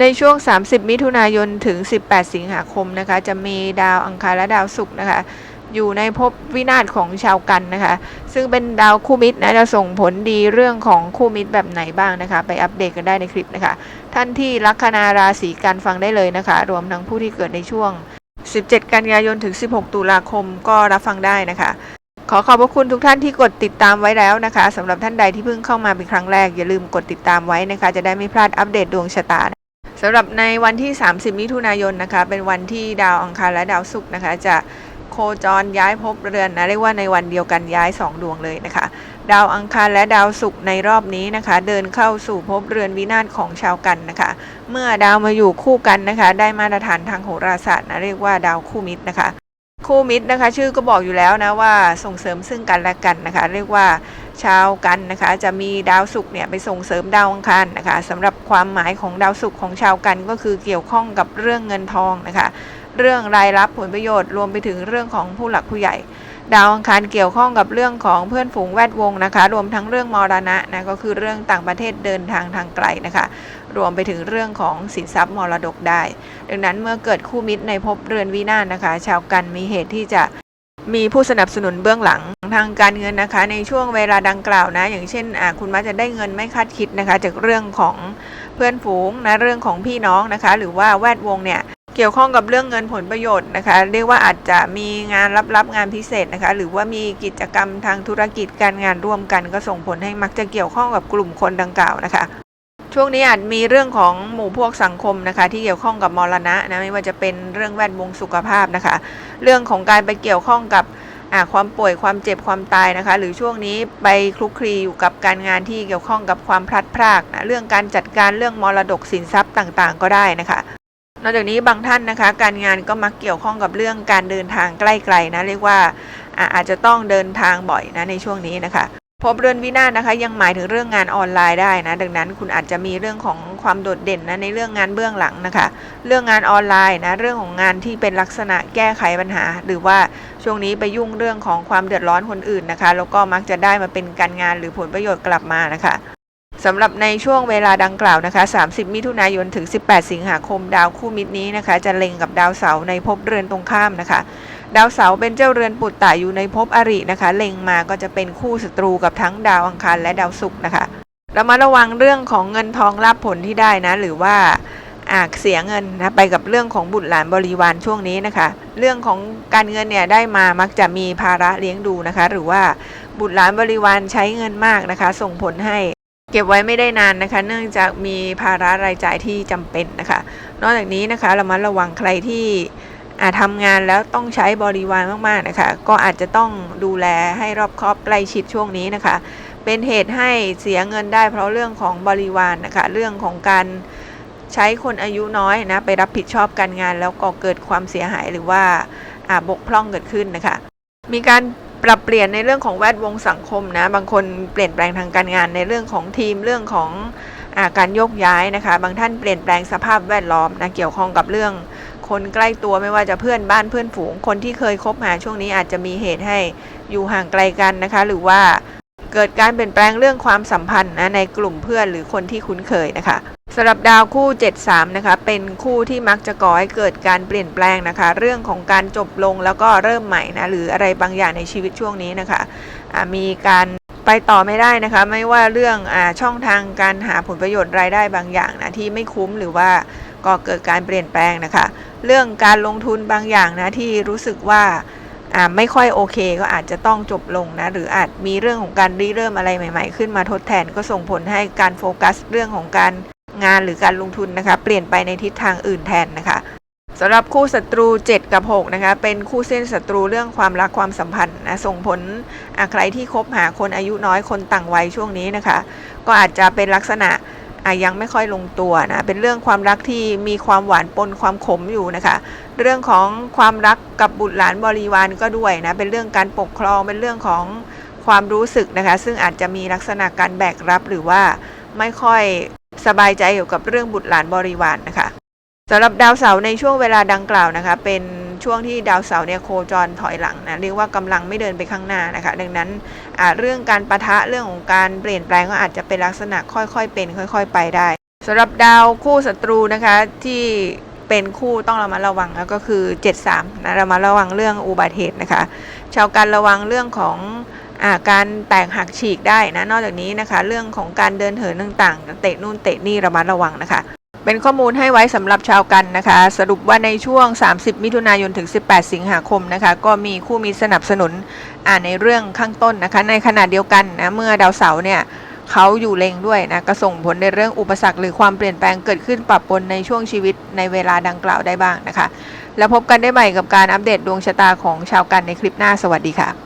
ในช่วง 30 มิถุนายนถึง 18 สิงหาคมนะคะ จะมีดาวอังคารและดาวศุกร์นะคะ อยู่ในภพวินาศของชาวกันนะคะ ซึ่งเป็นดาวคู่มิตรนะจะส่งผลดีเรื่องของคู่มิตรแบบไหนบ้างนะคะ ไปอัปเดตกันได้ในคลิปนะคะ ท่านที่ลัคนาราศีกันฟังได้เลยนะคะ รวมทั้งผู้ที่เกิดในช่วง 17 กันยายนถึง 16 ตุลาคมก็รับฟังได้นะคะขอขอบพระคุณทุกท่านที่กดติดตามไว้แล้วนะคะสำหรับท่านใดที่เพิ่งเข้ามาเป็นครั้งแรกอย่าลืมกดติดตามไว้นะคะ จะได้ไม่พลาดอัปเดตดวงชะตา สำหรับในวันที่ 30 มิถุนายนนะคะ เป็นวันที่ดาวอังคารและดาวศุกร์นะคะ จะโคจรย้ายภพเรือนนะเรียกว่าในวันเดียวกันย้าย 2 ดวงเลยนะคะ ดาวอังคารและดาวศุกร์ในรอบนี้นะคะ เดินเข้าสู่ภพเรือนวินาศของชาวกันนะคะ เมื่อดาวมาอยู่คู่กันนะคะ ได้มาตรฐานทางโหราศาสตร์นะเรียกว่าดาวคู่มิตรนะคะ คู่มิตรนะคะ ชื่อก็บอกอยู่แล้วนะว่าส่งเสริมซึ่งกันและกันนะคะ เรียกว่า ชาวกันนะคะจะมีดาวศุกร์เนี่ยไปส่งเสริมดาวอังคารนะคะสำหรับความหมายของดาวศุกร์ของชาวกันก็คือเกี่ยวข้องกับเรื่องเงินทองนะคะเรื่องรายรับผลประโยชน์รวมไปถึงเรื่องของผู้หลักผู้ใหญ่ ดาวอังคารเกี่ยวข้องกับเรื่องของเพื่อนฝูงแวดวงนะคะ รวมทั้งเรื่องมรณะนะก็คือเรื่องต่างประเทศเดินทางทางไกลนะคะ รวมไปถึงเรื่องของสินทรัพย์มรดกได้ ดังนั้นเมื่อเกิดคู่มิตรในภพเรือนวินาศนะคะ ชาวกันมีเหตุที่จะมีผู้สนับสนุนเบื้องหลัง ทางการเงินนะคะ ในช่วงเวลาดังกล่าวนะ อย่างเช่นอ่าคุณมักจะได้เงินไม่คาดคิดนะคะ จากเรื่องของเพื่อนฝูงนะเรื่องของพี่น้องนะคะ หรือว่าแวดวงเนี่ยเกี่ยวข้องกับเรื่องเงินผลประโยชน์นะคะ เรียกว่าอาจจะมีงานรับๆงานพิเศษนะคะ หรือว่ามีกิจกรรมทางธุรกิจการงานร่วมกัน ก็ส่งผลให้มักจะเกี่ยวข้องกับกลุ่มคนดังกล่าวนะคะ ช่วงนี้อาจมีเรื่องของหมู่พวกสังคมนะคะ ที่เกี่ยวข้องกับมรณะนะไม่ว่าจะเป็นเรื่องแวดวงสุขภาพนะคะ เรื่องของการไปเกี่ยวข้องกับ ความป่วยความเจ็บความตายนะคะ หรือช่วงนี้ไปคลุกคลีอยู่กับการงานที่เกี่ยวข้องกับความพลัดพรากนะเรื่องการจัดการเรื่องมรดกสินทรัพย์ต่างๆ ก็ได้นะคะนอกจากนี้บางท่านนะคะ การงานก็มักเกี่ยวข้องกับเรื่องการเดินทางใกล้ๆนะเรียกว่าอ่าอาจจะต้องเดินทางบ่อยนะในช่วงนี้นะคะ พบเรือนวินาศนะคะ ยังหมายถึงเรื่องงานออนไลน์ได้นะ ดังนั้นคุณอาจจะมีเรื่องของความโดดเด่นนะในเรื่องงานเบื้องหลังนะคะ เรื่องงานออนไลน์นะเรื่องของงานที่เป็นลักษณะแก้ไขปัญหา หรือว่าช่วงนี้ไปยุ่งเรื่องของความเดือดร้อนคนอื่นนะคะแล้วก็มักจะได้มาเป็นการงานหรือผลประโยชน์กลับมานะคะสำหรับในช่วงเวลาดังกล่าวนะคะ 30 มิถุนายน ถึง 18 สิงหาคม ดาวคู่มิตรนี้นะคะ จะเล็งกับดาวเสาร์ในภพเรือนตรงข้ามนะคะ ดาวเสาร์เป็นเจ้าเรือนปุตตะอยู่ในภพอรินะคะ เล็งมาก็จะเป็นคู่ศัตรูกับทั้งดาวอังคารและดาวศุกร์นะคะเรามาระวังเรื่องของเงินทองรับผลที่ได้นะ หรือว่าอาเสียเงินนะไปกับเรื่องของบุตรหลานบริวารช่วงนี้นะคะ เรื่องของการเงินเนี่ยได้มามักจะมีภาระเลี้ยงดูนะคะ หรือว่าบุตรหลานบริวารใช้เงินมากนะคะ ส่งผลให้เก็บไว้ไม่ได้นานนะคะ เนื่องจากมีภาระรายจ่ายที่จำเป็นนะคะ นอกจากนี้นะคะเรามาระวังใครที่ ทำงานแล้วต้องใช้บริวารมากๆนะคะ ก็อาจจะต้องดูแลให้รอบครอบใกล้ชิดช่วงนี้นะคะ เป็นเหตุให้เสียเงินได้เพราะเรื่องของบริวารนนะคะ เรื่องของการใช้คนอายุน้อยนะไปรับผิดชอบการงาน แล้วก็เกิดความเสียหายหรือว่าอ่าบกพร่องเกิดขึ้นนะคะ มีการปรับเปลี่ยนในเรื่องของแวดวงสังคมนะ บางคนเปลี่ยนแปลงทางการงานในเรื่องของทีมเรื่องของอาการโยกย้ายนะคะ บางท่านเปลี่ยนแปลงสภาพแวดล้อมนะเกี่ยวข้องกับเรื่อง คนใกล้ตัวไม่ว่าจะเพื่อนบ้านเพื่อนฝูง คนที่เคยคบหาช่วงนี้อาจจะมีเหตุให้อยู่ห่างไกลกันนะคะ หรือว่าเกิดการเปลี่ยนแปลงเรื่องความสัมพันธ์นะในกลุ่มเพื่อนหรือคนที่คุ้นเคยนะคะสำหรับดาวคู่ 73 นะคะ เป็นคู่ที่มักจะก่อให้เกิดการเปลี่ยนแปลงนะคะ เรื่องของการจบลงแล้วก็เริ่มใหม่นะหรืออะไรบางอย่างในชีวิตช่วงนี้นะคะะมีการไปต่อไม่ได้นะคะ ไม่ว่าเรื่องอช่องทางการหาผลประโยชน์รายได้บางอย่างนะที่ไม่คุ้มหรือว่าก็เกิดการเปลี่ยนแปลงนะคะ เรื่องการลงทุนบางอย่างนะที่รู้สึกว่าไม่ค่อยโอเคก็อาจจะต้องจบลงนะ หรืออาจมีเรื่องของการริเริ่มอะไรใหม่ ๆ ขึ้นมาทดแทนก็ส่งผลให้การโฟกัสเรื่องของการงานหรือการลงทุนนะคะ เปลี่ยนไปในทิศทางอื่นแทนนะคะสำหรับคู่ศัตรู 7 กับ 6 นะคะ เป็นคู่เส้นศัตรูเรื่องความรักความสัมพันธ์นะส่งผลใครที่คบหาคนอายุน้อยคนต่างวัยช่วงนี้นะคะ ก็อาจจะเป็นลักษณะ อะยังไม่ค่อยลงตัวนะเป็นเรื่องความรักที่มีความหวานปนความขมอยู่นะคะ เรื่องของความรักกับบุตรหลานบริวารก็ด้วยนะเป็นเรื่องการปกครองเป็นเรื่องของความรู้สึกนะคะ ซึ่งอาจจะมีลักษณะการแบกรับหรือว่าไม่ค่อยสบายใจเกี่ยวกับเรื่องบุตรหลานบริวารนนะคะสำหรับดาวเสาร์ในช่วงเวลาดังกล่าวนะคะ เป็น ช่วงที่ดาวเสาร์เนี่ยโคจรถอยหลังนะเรียกว่ากำลังไม่เดินไปข้างหน้านะคะ ดังนั้นเรื่องการประทะเรื่องของการเปลี่ยนแปลงก็อาจจะเป็นลักษณะค่อยๆ เป็น ค่อย ๆ ไปได้สำหรับดาวคู่ศัตรูนะคะที่เป็นคู่ต้องระมัดระวังแล้วก็คือ 73นะระมัดระวังเรื่องอุบัติเหตุนะคะ ชาวกันระวังเรื่องของอาการแตกหักฉีกได้นะ นอกจากนี้นะคะ เรื่องของการเดินเหินต่างๆ เตะนู่นเตะนี่ระมัดระวังนะคะ เป็นข้อมูลให้ไว้สำหรับชาวกันนะคะ สรุปว่าในช่วง 30 มิถุนายนถึง 18 สิงหาคมนะคะ ก็มีคู่มีสนับสนุนอ่านในเรื่องข้างต้นนะคะ ในขณะเดียวกันนะเมื่อดาวเสาร์เนี่ยเขาอยู่เลงด้วยนะก็ส่งผลในเรื่องอุปสรรคหรือความเปลี่ยนแปลงเกิดขึ้นปรับปนในช่วงชีวิตในเวลาดังกล่าวได้บ้างนะคะ แล้วพบกันได้ใหม่กับการอัปเดตดวงชะตาของชาวกันในคลิปหน้าสวัสดีค่ะ